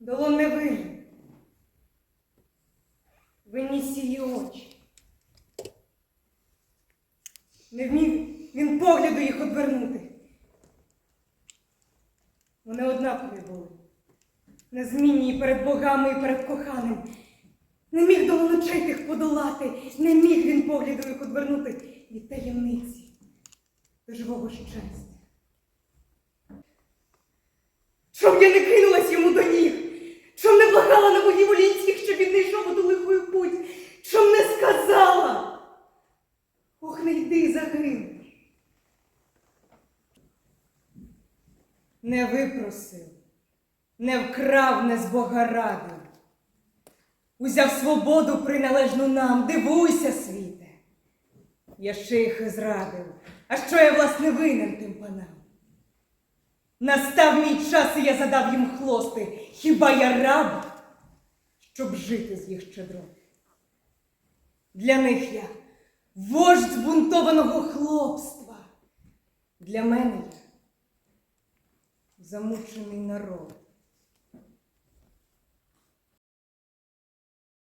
Долон не винен. Винні сії очі. Не вмів він погляду їх одвернути. Вони однакові були. Незмінні і перед богами, і перед коханим. Не міг долон очей тих подолати, не міг він погляду їх одвернути від таємниці до живого щастя. Щоб я не кинулась йому до ніг, щоб не благала на богів олінських, щоб він не йшов у ту путь, щоб не сказала. Ох, не йди загинеш. Не випросив, не вкрав, не з Бога радив. Узяв свободу приналежну нам, дивуйся, світе. Я ще їх зрадив, а що я власне винен тим панам? Настав мій час, і я задав їм хлости. Хіба я раб, щоб жити з їх щедрот. Для них я вождь збунтованого хлопства. Для мене я замучений народ.